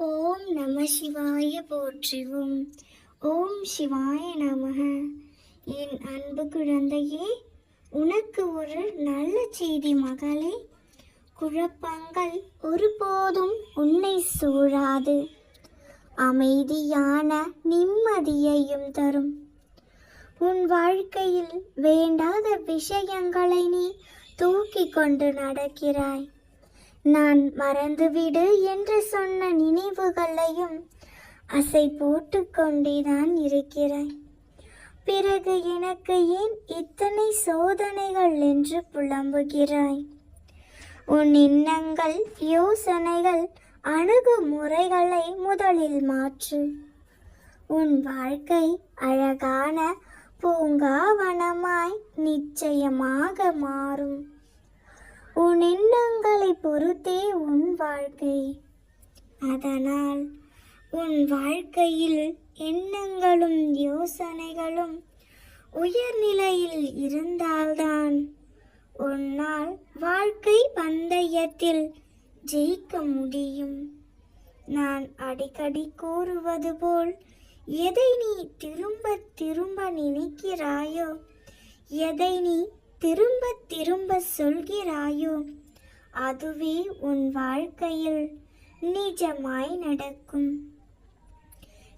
ஓம் நம சிவாய போற்றிவோம். ஓம் சிவாய நமக. என் அன்பு குழந்தையே உனக்கு ஒரு நல்ல செய்தி மகளே. குழப்பங்கள் ஒருபோதும் உன்னை சூழாது. அமைதியான நிம்மதியையும் தரும். உன் வாழ்க்கையில் வேண்டாத விஷயங்களை நீ தூக்கி கொண்டு நடக்கிறாய். நான் மறந்துவிடு என்று சொன்ன நினைவுகளையும் அசை போட்டு கொண்டேதான் இருக்கிறாய் பிறகு எனக்கு ஏன் இத்தனை சோதனைகள் என்று புலம்புகிறாய்? உன் எண்ணங்கள் யோசனைகள் அணுகுமுறைகளை முதலில் மாற்று. உன் வாழ்க்கை அழகான பூங்காவனமாய் நிச்சயமாக மாறும். உன் எண்ணங்களை பொறுத்தே உன் வாழ்க்கை. அதனால் உன் வாழ்க்கையில் எண்ணங்களும் யோசனைகளும் உயர்நிலையில் இருந்தால்தான் உன்னால் வாழ்க்கை பந்தயத்தில் ஜெயிக்க முடியும். நான் அடிக்கடி கூறுவது போல் எதை நீ திரும்ப திரும்ப நினைக்கிறாயோ எதை நீ திரும்ப திரும்ப சொல்கிறாயோ? அதுவே உன் வாழ்க்கையில் நிஜமாய் நடக்கும்.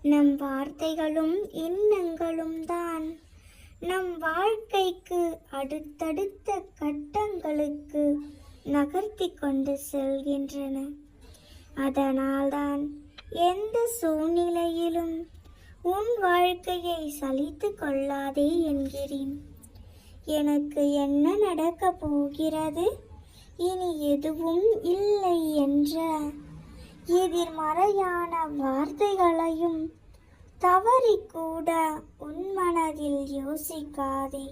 நம் வார்த்தைகளும் எண்ணங்களும் தான். நம் வாழ்க்கைக்கு அடுத்தடுத்த கட்டங்களுக்கு நகர்த்தி கொண்டு செல்கின்றன. அதனால்தான் எந்த சூழ்நிலையிலும் உன் வாழ்க்கையை சலித்து கொள்ளாதே என்கிறேன். எனக்கு என்ன நடக்க போகிறது? இனி எதுவும் இல்லை என்ற எதிர்மறையான வார்த்தைகளையும் தவறி கூட உன் மனதில் யோசிக்காதே.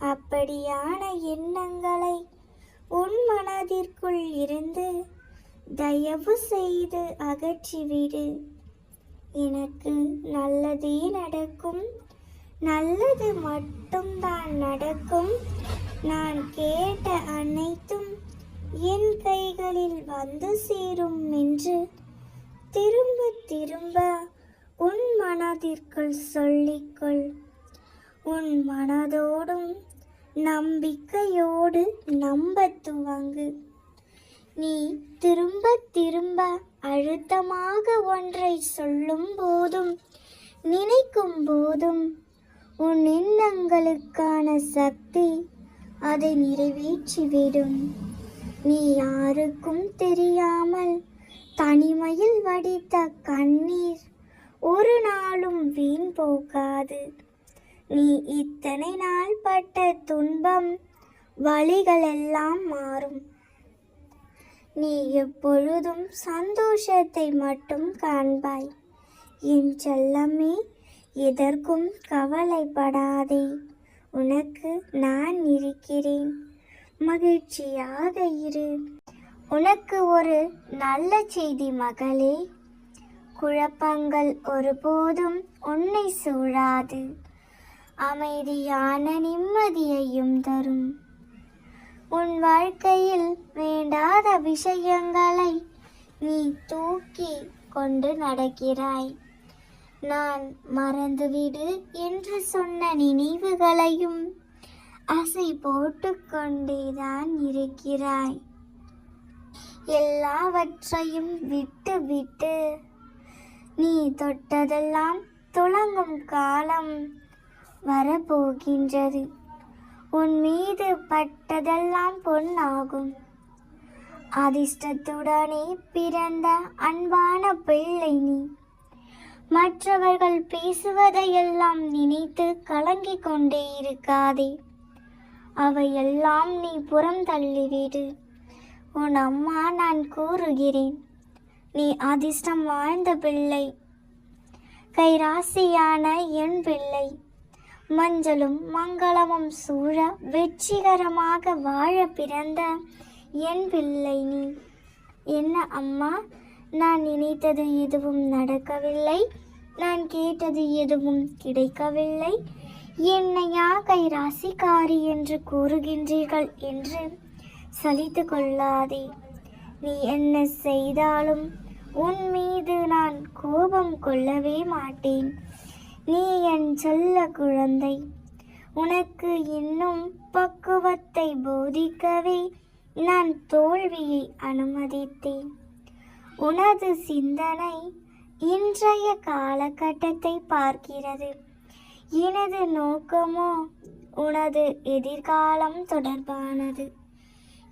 அப்படியான எண்ணங்களை உன் மனதிற்குள் இருந்து தயவு செய்து அகற்றிவிடு. எனக்கு நல்லதே நடக்கும். நல்லது மட்டும்தான் நடக்கும். நான் கேட்ட அனைத்தும் என் கைகளில் வந்து சேரும் என்று திரும்ப திரும்ப உன் மனதிற்குள் சொல்லிக்கொள். உன் மனதோடும் நம்பிக்கையோடு நம்ப துவங்கு. நீ திரும்ப திரும்ப அழுத்தமாக ஒன்றை சொல்லும் போதும் நினைக்கும் போதும் உன் எண்ணங்களுக்கான சக்தி அதை நிறைவேற்றிவிடும். நீ யாருக்கும் தெரியாமல் தனிமையில் வடித்த கண்ணீர் ஒரு நாளும் வீண் போகாது. நீ இத்தனை நாள் பட்ட துன்பம் வழிகளெல்லாம் மாறும். நீ எப்பொழுதும் சந்தோஷத்தை மட்டும் காண்பாய். என் செல்லமே எதற்கும் கவலைப்படாதே. உனக்கு நான் இருக்கிறேன். மகிழ்ச்சியாக இரு. உனக்கு ஒரு நல்ல செய்தி மகளே. குழப்பங்கள் ஒருபோதும் உன்னை சூழாது. அமைதியான நிம்மதியையும் தரும். உன் வாழ்க்கையில் வேண்டாத விஷயங்களை நீ தூக்கி கொண்டு நடக்கிறாய். நான் மறந்துவிடு என்று சொன்ன நினைவுகளையும் அசை போட்டுக்கொண்டேதான் இருக்கிறாய். எல்லாவற்றையும் விட்டு விட்டு நீ தொட்டதெல்லாம் துளங்கும் காலம் வரப்போகின்றது. உன் மீது பட்டதெல்லாம் பொன்னாகும். அதிர்ஷ்டத்துடனே பிறந்த அன்பான பிள்ளை நீ. மற்றவர்கள் பேசுவதையெல்லாம் நினைத்து கலங்கிக் கொண்டே இருக்காதே. அவையெல்லாம் நீ புறம் தள்ளிவிடு. உன் அம்மா நான் கூறுகிறேன். நீ அதிர்ஷ்டம் வாழ்ந்த பிள்ளை. கைராசியான என் பிள்ளை. மஞ்சளும் மங்களமும் சூழ வெற்றிகரமாக வாழ பிறந்த என் பிள்ளை நீ. என்ன அம்மா? நான் நினைத்தது எதுவும் நடக்கவில்லை. நான் கேட்டது எதுவும் கிடைக்கவில்லை. என்னை யாகை ராசிக்காரி என்று கூறுகின்றீர்கள் என்று சலித்து கொள்ளாதே. நீ என்ன செய்தாலும் உன் மீது நான் கோபம் கொள்ளவே மாட்டேன். நீ என் சொல்ல குழந்தை. உனக்கு இன்னும் பக்குவத்தை போதிக்கவே நான் தோல்வியை அனுமதித்தேன். உனது சிந்தனை இன்றைய காலகட்டத்தை பார்க்கிறது. எனது நோக்கமோ உனது எதிர்காலம் தொடர்பானது.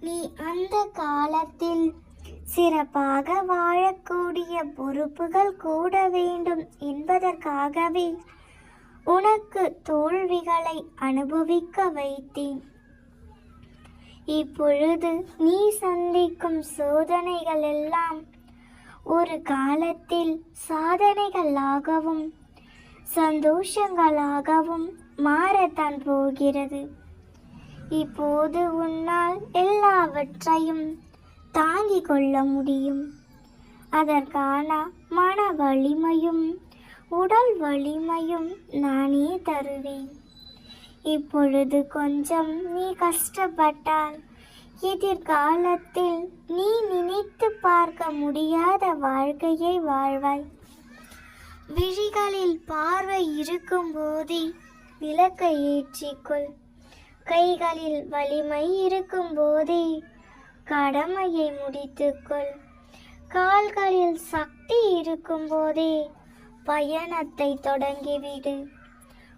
நீ அந்த காலத்தில் சிறப்பாக வாழக்கூடிய பொறுப்புகள் கூட வேண்டும் என்பதற்காகவே உனக்கு தோல்விகளை அனுபவிக்க வைத்தேன். இப்பொழுது நீ சந்திக்கும் சோதனைகள் எல்லாம் ஒரு காலத்தில் சாதனைகளாகவும் சந்தோஷங்களாகவும் மாறத்தான் போகிறது. இப்போது உன்னால் எல்லாவற்றையும் தாங்கிக் கொள்ள முடியும். அதற்கான மன வலிமையும் உடல் வலிமையும் நானே தருவேன். இப்பொழுது கொஞ்சம் நீ கஷ்டப்பட்டால் எதிர்காலத்தில் நீ நினைத்து பார்க்க முடியாத வாழ்க்கையை வாழ்வாய். விழிகளில் பார்வை இருக்கும் போதே விளக்கை ஏற்றிக்கொள். கைகளில் வலிமை இருக்கும் போதே கடமையை முடித்துக்கொள். கால்களில் சக்தி இருக்கும் போதே பயணத்தை தொடங்கிவிடு.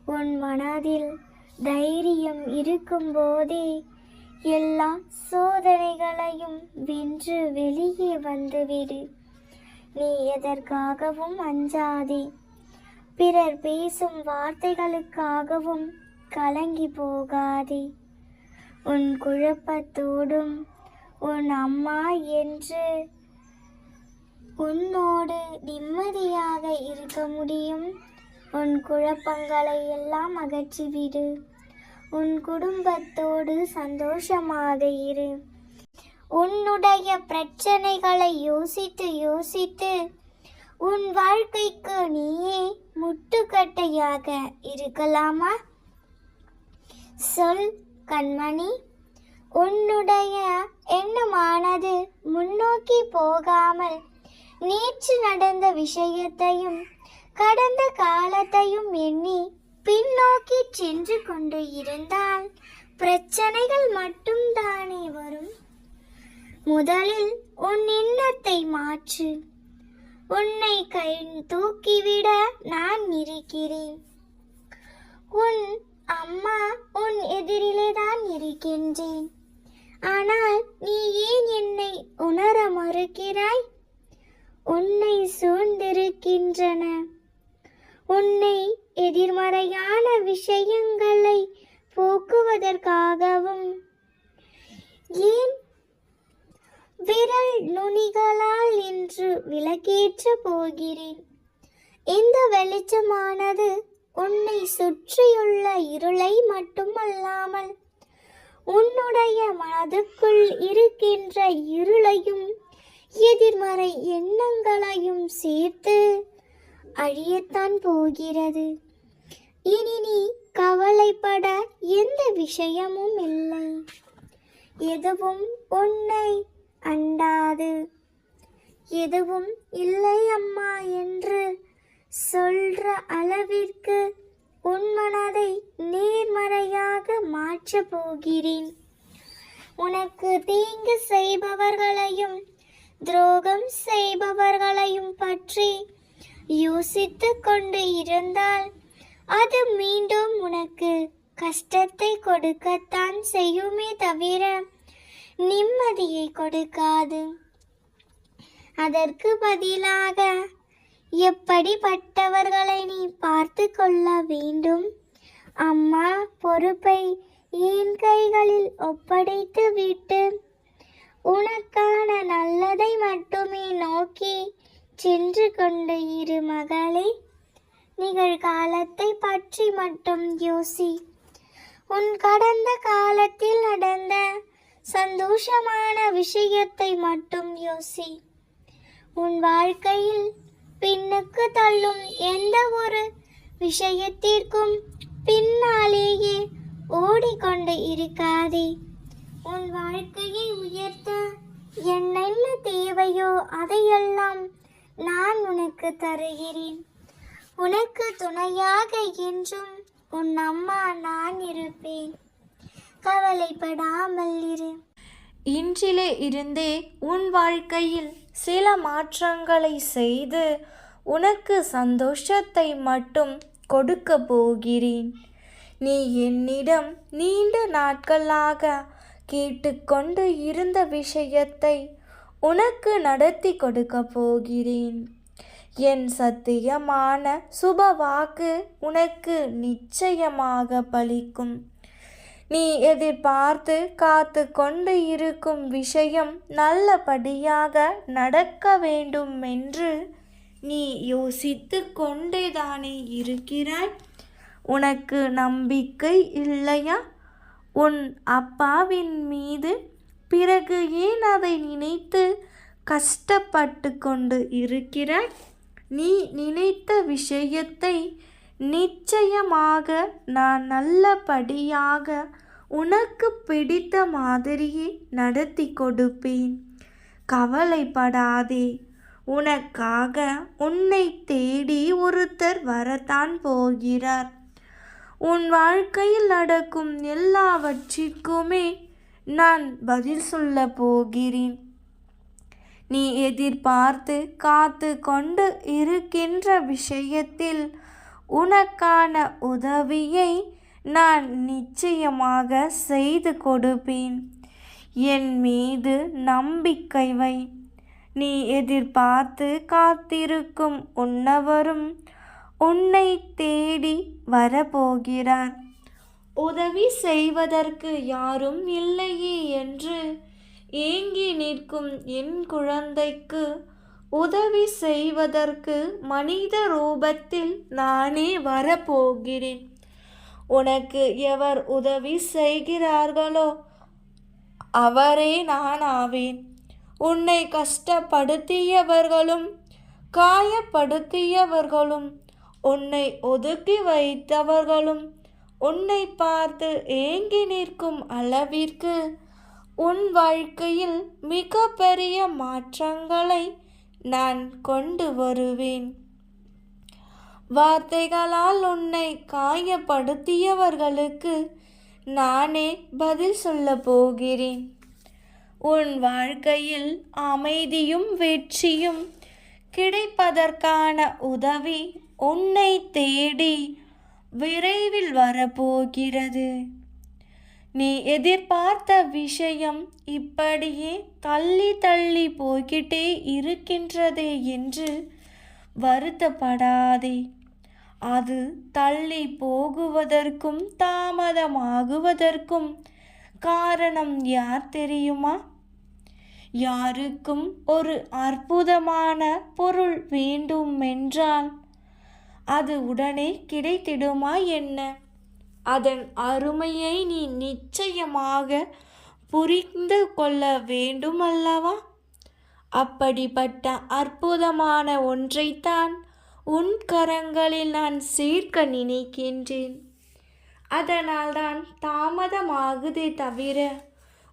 உன் மனதில் தைரியம் இருக்கும் போதே எல்லா சோதனைகளையும் வென்று வெளியே வந்துவிடு. நீ எதற்காகவும் அஞ்சாதே. பிறர் பேசும் வார்த்தைகளுக்காகவும் கலங்கி போகாதே. உன் குழப்பத்தோடும் உன் அம்மா என்று உன்னோடு நிம்மதியாக இருக்க முடியும். உன் குழப்பங்களை எல்லாம் அகற்றிவிடு. உன் குடும்பத்தோடு சந்தோஷமாக இரு. உன்னுடைய பிரச்சனைகளை யோசித்து யோசித்து உன் வாழ்க்கைக்கு நீயே முட்டுக்கட்டையாக இருக்கலாமா? சொல் கண்மணி. உன்னுடைய எண்ணமானது முன்னோக்கி போகாமல் நேற்று நடந்த விஷயத்தையும் கடந்த காலத்தையும் எண்ணி நோக்கி சென்று கொண்டு இருந்தால் பிரச்சனைகள் மட்டும்தானே வரும். முதலில் உன் எண்ணத்தை மாற்று. உன்னை கை தூக்கிவிட நான் இருக்கிறேன். உன் அம்மா உன் எதிரிலே தான் இருக்கின்றேன். ஆனால் நீ ஏன் என்னை உணர மறுக்கிறாய்? உன்னை சூழ்ந்திருக்கின்றன. உன்னை எதிர்மறையான விஷயங்களை போக்குவதற்காகவும் ஏன் விரல் நுனிகளால் இன்று விளக்கேற்ற போகிறேன்? இந்த வெளிச்சமானது உன்னை சுற்றியுள்ள இருளை மட்டுமல்லாமல் உன்னுடைய மனதுக்குள் இருக்கின்ற இருளையும் எதிர்மறை எண்ணங்களையும் சேர்த்து அழியத்தான் போகிறது. இனி நீ கவலைப்பட எந்த விஷயமும் இல்லை. எதுவும் உன்னை அண்டாது. எதுவும் இல்லை அம்மா என்று சொல்ற அளவிற்கு உன் மனதை நேர்மறையாக மாற்றப் போகிறேன். உனக்கு தீங்கு செய்பவர்களையும் துரோகம் செய்பவர்களையும் பற்றி யோசித்து கொண்டு இருந்தால் அது மீண்டும் உனக்கு கஷ்டத்தை கொடுக்கத்தான் செய்யுமே தவிர நிம்மதியை கொடுக்காது. அதற்கு பதிலாக எப்படிப்பட்டவர்களை நீ பார்த்து கொள்ள வேண்டும்? அம்மா பொறுப்பை என் கைகளில் ஒப்படைத்து விட்டு உனக்கான நல்லதை மட்டுமே நோக்கி சென்று கொண்டு இரு மகளே. நிகழ்காலத்தை பற்றி மட்டும் யோசி. உன் கடந்த காலத்தில் நடந்த சந்தோஷமான விஷயத்தை மட்டும் யோசி. உன் வாழ்க்கையில் பின்னுக்கு தள்ளும் எந்த ஒரு விஷயத்திற்கும் பின்னாலேயே ஓடிக்கொண்டு இருக்காதே. உன் வாழ்க்கையை உயர்த்த என்னென்ன தேவையோ அதையெல்லாம் நான் உனக்கு தருகிறேன். உனக்கு துணையாக என்றும் உன் அம்மா நான் இருப்பேன். கவலைப்படாமல் இரு. இன்றிலே இருந்தே உன் வாழ்க்கையில் சில மாற்றங்களை செய்து உனக்கு சந்தோஷத்தை மட்டும் கொடுக்க போகிறேன். நீ என்னிடம் நீண்ட நாட்களாக கேட்டுக்கொண்டு இருந்த விஷயத்தை உனக்கு நடத்தி கொடுக்க போகிறேன். என் சத்தியமான சுப வாக்கு உனக்கு நிச்சயமாக பலிக்கும். நீ எதிர்பார்த்து காத்து கொண்டு இருக்கும் விஷயம் நல்லபடியாக நடக்க வேண்டும் என்று நீ யோசித்து கொண்டேதானே இருக்கிறாய்? உனக்கு நம்பிக்கை இல்லையா? உன் அப்பாவின் மீது பிறகு ஏன் அதை நினைத்து கஷ்டப்பட்டு கொண்டு இருக்கிறாய்? நீ நினைத்த விஷயத்தை நிச்சயமாக நான் நல்லபடியாக உனக்கு பிடித்த மாதிரியே நடத்தி கொடுப்பேன். கவலைப்படாதே. உனக்காக உன்னை தேடி ஒருத்தர் வரத்தான் போகிறார். உன் வாழ்க்கையில் நடக்கும் எல்லாவற்றிற்குமே நான் பதில் சொல்ல போகிறேன். நீ எதிர்பார்த்து காத்து கொண்டு இருக்கின்ற விஷயத்தில் உனக்கான உதவியை நான் நிச்சயமாக செய்து கொடுப்பேன். என் மீது நம்பிக்கை வை. நீ எதிர்பார்த்து காத்திருக்கும் உன்னவரும் உன்னை தேடி வரப்போகிறார். உதவி செய்வதற்கு யாரும் இல்லையே என்று ஏங்கி நிற்கும் என் குழந்தைக்கு உதவி செய்வதற்கு மனித ரூபத்தில் நானே வரப்போகிறேன். உனக்கு எவர் உதவி செய்கிறார்களோ அவரே நான் ஆவேன். உன்னை கஷ்டப்படுத்தியவர்களும் காயப்படுத்தியவர்களும் உன்னை ஒதுக்கி வைத்தவர்களும் உன்னை பார்த்து ஏங்கி நிற்கும் அளவிற்கு உன் வாழ்க்கையில் மிக பெரிய மாற்றங்களை நான் கொண்டு வருவேன். வார்த்தைகளால் உன்னை காயப்படுத்தியவர்களுக்கு நானே பதில் சொல்ல போகிறேன். உன் வாழ்க்கையில் அமைதியும் வெற்றியும் கிடைப்பதற்கான உதவி உன்னை தேடி விரைவில் வரப்போகிறது. நீ எதிர்பார்த்த விஷயம் இப்படியே தள்ளி தள்ளி போய்கிட்டே இருக்கின்றதே என்று வருத்தப்படாதே. அது தள்ளி போகுவதற்கும் தாமதமாகுவதற்கும் காரணம் யார் தெரியுமா? யாருக்கும் ஒரு அற்புதமான பொருள் வேண்டும் என்றால் அது உடனே கிடைத்திடுமா என்ன? அதன் அருமையை நீ நிச்சயமாக புரிந்து கொள்ள வேண்டும் அல்லவா அப்படிப்பட்ட அற்புதமான ஒன்றைத்தான் உன் கரங்களில் நான் சேர்க்க நினைக்கின்றேன். அதனால்தான் தாமதமாகுதே தவிர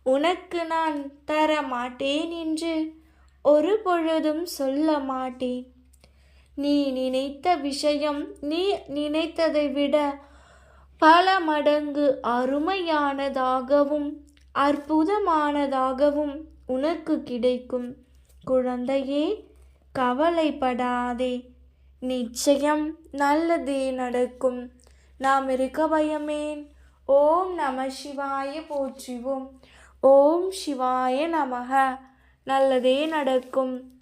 உனக்கு நான் தர மாட்டேன் என்று ஒரு பொழுதும் சொல்ல மாட்டேன். நீ நினைத்த விஷயம் நீ நினைத்ததை விட பல மடங்கு அருமையானதாகவும் அற்புதமானதாகவும் உனக்கு கிடைக்கும். குழந்தையே கவலைப்படாதே. நிச்சயம் நல்லதே நடக்கும். நாம் இருக்க பயமேன். ஓம் நம சிவாய போற்றுவோம். ஓம் சிவாய நமக. நல்லதே நடக்கும்.